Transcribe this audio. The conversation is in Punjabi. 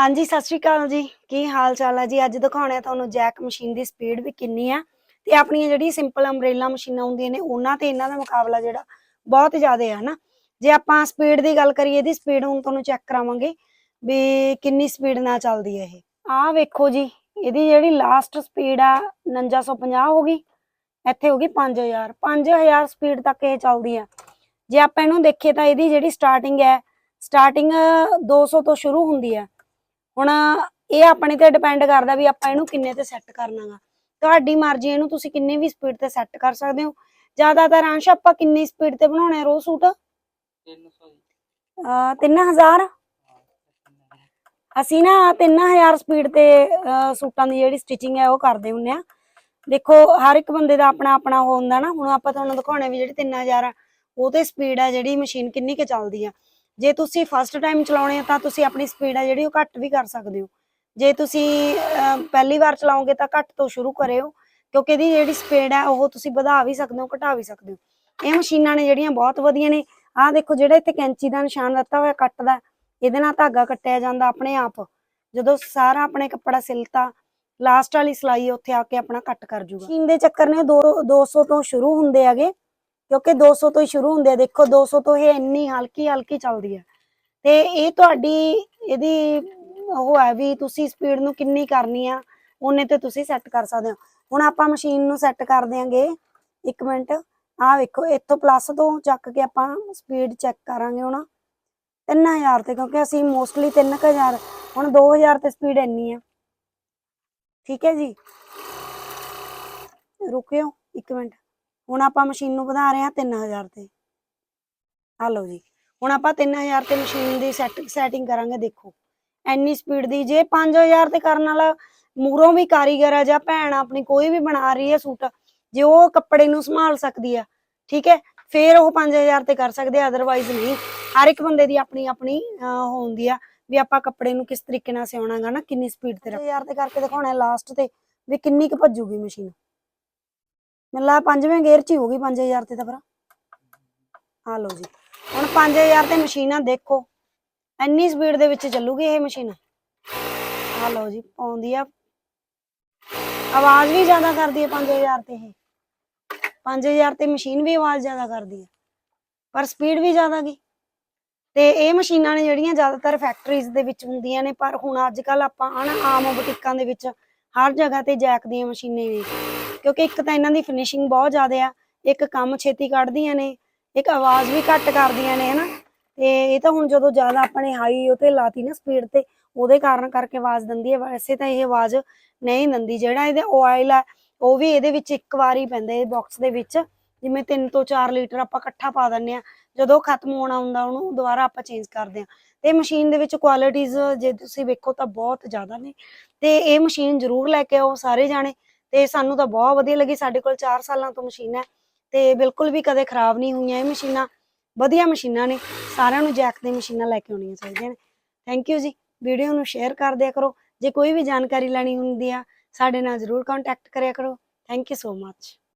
ਹਾਂਜੀ, ਸਤਿ ਸ਼੍ਰੀ ਅਕਾਲ ਜੀ। ਕੀ ਹਾਲ ਚਾਲ ਹੈ ਜੀ? ਅੱਜ ਦਿਖਾਉਣਾ ਹੈ ਤੁਹਾਨੂੰ ਜੈਕ ਮਸ਼ੀਨ ਦੀ ਸਪੀਡ ਵੀ ਕਿੰਨੀ ਆ। ਤੇ ਆਪਣੀਆਂ ਜਿਹੜੀ ਸਿੰਪਲ ਅੰਬ੍ਰੇਲਾ ਮਸ਼ੀਨਾਂ ਹੁੰਦੀਆਂ ਨੇ, ਉਹਨਾਂ ਤੇ ਇਹਨਾਂ ਦਾ ਮੁਕਾਬਲਾ ਜਿਹੜਾ ਬਹੁਤ ਜ਼ਿਆਦਾ ਹੈ ਹਨਾ ਜੇ ਆਪਾਂ ਸਪੀਡ ਦੀ ਗੱਲ ਕਰੀਏ, ਇਹਦੀ ਸਪੀਡ ਹੁਣ ਤੁਹਾਨੂੰ ਚੈੱਕ ਕਰਾਵਾਂਗੇ ਵੀ ਕਿੰਨੀ ਸਪੀਡ ਨਾਲ ਚੱਲਦੀ ਹੈ ਇਹ। ਆਹ ਵੇਖੋ ਜੀ, ਇਹਦੀ ਜਿਹੜੀ ਲਾਸਟ ਸਪੀਡ ਆ 4950 ਹੋ ਗਈ। ਇੱਥੇ ਹੋ ਗਈ 5000 5000 ਸਪੀਡ ਤੱਕ ਇਹ ਚੱਲਦੀ ਆ। ਜੇ ਆਪਾਂ ਇਹਨੂੰ ਦੇਖੀਏ ਤਾਂ ਇਹਦੀ ਜਿਹੜੀ ਸਟਾਰਟਿੰਗ ਹੈ ਸਟਾਰਟਿੰਗ 200 ਤੋਂ ਸ਼ੁਰੂ ਹੁੰਦੀ ਆ। ਹੁਣ ਇਹ ਆਪਣੇ ਤੇ ਡਿਪੈਂਡ ਕਰਦਾ ਵੀ ਆਪਾਂ ਇਹਨੂੰ ਕਿੰਨੇ ਤੇ ਸੈੱਟ ਕਰਨਾਗਾ। ਤੁਹਾਡੀ ਮਰਜ਼ੀ ਇਹਨੂੰ ਤੁਸੀਂ ਕਿੰਨੇ ਵੀ ਸਪੀਡ ਤੇ ਸੈੱਟ ਕਰ ਸਕਦੇ ਹੋ। ਜ਼ਿਆਦਾਤਰ ਅੰਸ਼ ਆਪਾਂ ਕਿੰਨੀ ਸਪੀਡ ਤੇ ਬਣਾਉਣੇ ਰੋ ਸੂਟ? 300 ਅਹ 3000 ਅਸੀਂ ਨਾ 3000 ਸਪੀਡ ਤੇ ਸੂਟਾਂ ਦੀ ਜਿਹੜੀ ਸਟਿਚਿੰਗ ਹੈ ਉਹ ਕਰਦੇ ਹੁੰਨੇ ਆ। ਦੇਖੋ ਹਰ ਇੱਕ ਬੰਦੇ ਦਾ ਆਪਣਾ ਆਪਣਾ ਹੁੰਦਾ ਨਾ। ਹੁਣ ਆਪਾਂ ਤੁਹਾਨੂੰ ਦਿਖਾਉਣੇ ਵੀ ਜਿਹੜੀ 3000 ਆ ਉਹ ਤੇ ਸਪੀਡ ਆ ਜਿਹੜੀ ਮਸ਼ੀਨ ਕਿੰਨੀ ਕੁ ਚੱਲਦੀ ਆ। ਜੇ ਤੁਸੀਂ ਫਸਟ ਟਾਈਮ ਚਲਾਉਣੇ ਆ ਤਾਂ ਤੁਸੀਂ ਆਪਣੀ ਸਪੀਡ ਆ ਜਿਹੜੀ ਉਹ ਘੱਟ ਵੀ ਕਰ ਸਕਦੇ ਹੋ। ਜੇ ਤੁਸੀਂ ਪਹਿਲੀ ਵਾਰ ਚਲਾਓਗੇ ਤਾਂ ਘੱਟ ਤੋਂ ਸ਼ੁਰੂ ਕਰਿਓ, ਕਿਉਂਕਿ ਇਹਦੀ ਜਿਹੜੀ ਸਪੀਡ ਹੈ ਉਹ ਤੁਸੀਂ ਵਧਾ ਵੀ ਸਕਦੇ ਹੋ, ਘਟਾ ਵੀ ਸਕਦੇ ਹੋ। ਇਹ ਮਸ਼ੀਨਾਂ ਨੇ ਜਿਹੜੀਆਂ ਬਹੁਤ ਵਧੀਆ ਨੇ। ਆਹ ਦੇਖੋ ਜਿਹੜਾ ਇੱਥੇ ਕੈਂਚੀ ਦਾ ਨਿਸ਼ਾਨ ਦਿੱਤਾ ਹੋਇਆ ਕੱਟ ਦਾ ਇਹਦੇ ਨਾਲ ਧਾਗਾ ਕੱਟਿਆ ਜਾਂਦਾ ਆਪਣੇ ਆਪ। ਜਦੋਂ ਸਾਰਾ ਆਪਣੇ ਕੱਪੜਾ ਸਿਲਤਾ ਲਾਸਟ ਵਾਲੀ ਸਲਾਈ ਉੱਥੇ ਆ ਕੇ ਆਪਣਾ ਕੱਟ ਕਰ ਜੂਗਾ। ਮਸ਼ੀਨ ਦੇ ਚੱਕਰ ਨੇ ਦੋ 200 ਤੋਂ ਸ਼ੁਰੂ ਹੁੰਦੇ ਹੈਗੇ। ਕਿਉਂਕਿ 200 ਤੋਂ ਹੀ ਸ਼ੁਰੂ ਹੁੰਦੇ ਆ, ਦੇਖੋ 200 ਤੋਂ ਇਹ ਇੰਨੀ ਹਲਕੀ ਹਲਕੀ ਚੱਲਦੀ ਹੈ ਤੇ ਇਹ ਤੁਹਾਡੀ ਇਹਦੀ ਉਹ ਹੈ ਵੀ ਤੁਸੀਂ ਸਪੀਡ ਨੂੰ ਕਿੰਨੀ ਕਰਨੀ ਆ, ਉਹਨੇ ਤੇ ਤੁਸੀਂ ਸੈੱਟ ਕਰ ਸਕਦੇ ਹੋ। ਹੁਣ ਆਪਾਂ ਮਸ਼ੀਨ ਨੂੰ ਸੈੱਟ ਕਰ ਦਿਆਂਗੇ, ਇੱਕ ਮਿੰਟ। ਆਹ ਵੇਖੋ, ਇੱਥੋਂ ਪਲੱਸ ਤੋਂ ਚੱਕ ਕੇ ਆਪਾਂ ਸਪੀਡ ਚੈੱਕ ਕਰਾਂਗੇ ਹੁਣ। 3000 ਤੇ, ਕਿਉਂਕਿ ਅਸੀਂ ਮੋਸਟਲੀ 3000 ਹੁਣ 2000 ਤੇ ਸਪੀਡ ਇੰਨੀ ਆ। ਠੀਕ ਹੈ ਜੀ? ਰੁਕਿਓ, ਇੱਕ ਮਿੰਟ। ਹੁਣ ਆਪਾਂ ਮਸ਼ੀਨ ਨੂੰ ਵਧਾ ਰਹੇ ਹਾਂ 3000 ਤੇ। ਆ ਲਓ ਜੀ। ਹੁਣ ਆਪਾਂ 3000 ਤੇ ਮਸ਼ੀਨ ਦੀ ਸੈਟ ਸੈਟਿੰਗ ਕਰਾਂਗੇ ਦੇਖੋ। ਇੰਨੀ ਸਪੀਡ ਦੀ ਜੇ 5000 ਤੇ ਕਰਨ ਵਾਲਾ ਮੂਰੋਂ ਵੀ ਕਾਰੀਗਰ ਆ ਜਾਂ ਭੈਣ ਆਪਣੀ ਕੋਈ ਵੀ ਬਣਾ ਰਹੀ ਹੈ ਸੂਟ ਜੇ ਉਹ ਕੱਪੜੇ ਨੂੰ ਸੰਭਾਲ ਸਕਦੀ ਆ ਠੀਕ ਹੈ ਫੇਰ ਉਹ 5000 ਤੇ ਕਰ ਸਕਦੇ ਆ ਅਦਰਵਾਈਜ਼ ਨਹੀਂ। ਹਰ ਇੱਕ ਬੰਦੇ ਦੀ ਆਪਣੀ ਆਪਣੀ ਹੁੰਦੀ ਆ ਵੀ ਆਪਾਂ ਕੱਪੜੇ ਨੂੰ ਕਿਸ ਤਰੀਕੇ ਨਾਲ ਸਿਉਣਾਗਾ ਨਾ ਕਿੰਨੀ ਸਪੀਡ ਤੇ ਰੱਖ 5000 ਤੇ ਕਰਕੇ ਦਿਖਾਉਣਾ ਲਾਸਟ ਤੇ ਵੀ ਕਿੰਨੀ ਕੁ ਭੱਜੂਗੀ ਮਸ਼ੀਨ। ਮੈਨੂੰ ਲੱਗਦਾ ਪੰਜਵੇਂ ਗੇਅਰ 'ਚ ਹੀ ਹੋਊਗੀ 5000 ਤੇ ਤਾਂ ਫਿਰ ਆ ਲਓ ਜੀ। ਹੁਣ 5000 ਤੇ ਮਸ਼ੀਨ ਦੇਖੋ। ਇੰਨੀ ਸਪੀਡ ਦੇ ਵਿੱਚ ਚੱਲੂਗੀ ਇਹ ਮਸ਼ੀਨ? ਆ ਲਓ ਜੀ ਪਾਉਂਦੀ ਆ। ਆਵਾਜ਼ ਵੀ ਜ਼ਿਆਦਾ ਕਰਦੀ ਹੈ 5000 ਤੇ ਇਹ। 5000 ਤੇ ਮਸ਼ੀਨ ਵੀ ਆਵਾਜ਼ ਜ਼ਿਆਦਾ ਕਰਦੀ ਹੈ ਪਰ ਸਪੀਡ ਵੀ ਜ਼ਿਆਦਾ ਗਈ ਤੇ ਇਹ ਮਸ਼ੀਨਾਂ ਨੇ ਜਿਹੜੀਆਂ ਜ਼ਿਆਦਾਤਰ ਫੈਕਟਰੀਜ਼ ਦੇ ਵਿੱਚ ਹੁੰਦੀਆਂ ਨੇ, ਪਰ ਹੁਣ ਅੱਜ ਕੱਲ ਆਪਾਂ ਆਮ ਬੁਟੀਕਾਂ ਦੇ ਵਿੱਚ ਹਰ ਜਗ੍ਹਾ ਤੇ ਜੈਕ ਦੀਆਂ ਮਸ਼ੀਨਾਂ ਨੇ ਕਿਉਂਕਿ ਇੱਕ ਤਾਂ ਇਹਨਾਂ ਦੀ ਫਿਨਿਸ਼ਿੰਗ ਬਹੁਤ ਜ਼ਿਆਦਾ ਆ, ਇੱਕ ਕੰਮ ਛੇਤੀ ਕੱਢਦੀਆਂ ਨੇ, ਇੱਕ ਆਵਾਜ਼ ਵੀ ਘੱਟ ਕਰਦੀਆਂ ਨੇ, ਹਨਾ? ਤੇ ਇਹ ਤਾਂ ਹੁਣ ਜਦੋਂ ਜ਼ਿਆਦਾ ਆਪਾਂ ਹਾਈ ਉਤੇ ਲਾਤੀ ਨਾ ਸਪੀਡ ਤੇ, ਉਹਦੇ ਕਾਰਨ ਕਰਕੇ ਆਵਾਜ਼ ਦਿੰਦੀ ਹੈ। ਵੈਸੇ ਤਾਂ ਇਹ ਆਵਾਜ਼ ਨਹੀਂ ਦਿੰਦੀ, ਜਿਹੜਾ ਇਹਦੇ ਆਇਲ ਹੈ ਉਹ ਵੀ ਇਹਦੇ ਵਿੱਚ ਇੱਕ ਵਾਰ ਹੀ ਪੈਂਦਾ, ਇਹ ਬਾਕਸ ਦੇ ਵਿੱਚ। ਜਿਵੇਂ 3 ਤੋਂ 4 ਲੀਟਰ ਆਪਾਂ ਇਕੱਠਾ ਪਾ ਦਿੰਨੇ ਆ ਜਦੋਂ ਖਤਮ ਹੋਣਾ ਹੁੰਦਾ, ਉਹਨੂੰ ਦੁਬਾਰਾ ਆਪਾਂ ਚੇਂਜ ਕਰਦੇ ਆ ਤੇ ਮਸ਼ੀਨ ਦੇ ਵਿੱਚ ਕੁਆਲਿਟੀਆਂ ਜੇ ਤੁਸੀਂ ਵੇਖੋ ਤਾਂ ਬਹੁਤ ਜ਼ਿਆਦਾ ਨੇ। ਤੇ ਇਹ ਮਸ਼ੀਨ ਜ਼ਰੂਰ ਲੈ ਕੇ ਆਓ ਸਾਰੇ ਜਾਣੇ। ਤੇ ਸਾਨੂੰ ਤਾਂ ਬਹੁਤ ਵਧੀਆ ਲੱਗੀ, ਸਾਡੇ ਕੋਲ 4 ਸਾਲਾਂ ਤੋਂ ਮਸ਼ੀਨ ਹੈ ਤੇ ਬਿਲਕੁਲ ਵੀ ਕਦੇ ਖਰਾਬ ਨਹੀਂ ਹੋਈਆਂ ਇਹ ਮਸ਼ੀਨਾਂ, ਵਧੀਆ ਮਸ਼ੀਨਾਂ ਨੇ, ਸਾਰਿਆਂ ਨੂੰ ਜੈਕ ਦੀ ਮਸ਼ੀਨਾਂ ਲੈ ਕੇ ਆਉਣੀਆਂ ਚਾਹੀਦੀਆਂ ਨੇ। ਥੈਂਕ ਯੂ ਜੀ, ਵੀਡੀਓ ਨੂੰ ਸ਼ੇਅਰ ਕਰ ਦਿਆ ਕਰੋ, ਜੇ ਕੋਈ ਵੀ ਜਾਣਕਾਰੀ ਲੈਣੀ ਹੁੰਦੀ ਆ, ਸਾਡੇ ਨਾਲ ਜ਼ਰੂਰ ਕੰਟੈਕਟ ਕਰਿਆ ਕਰੋ। Thank you so much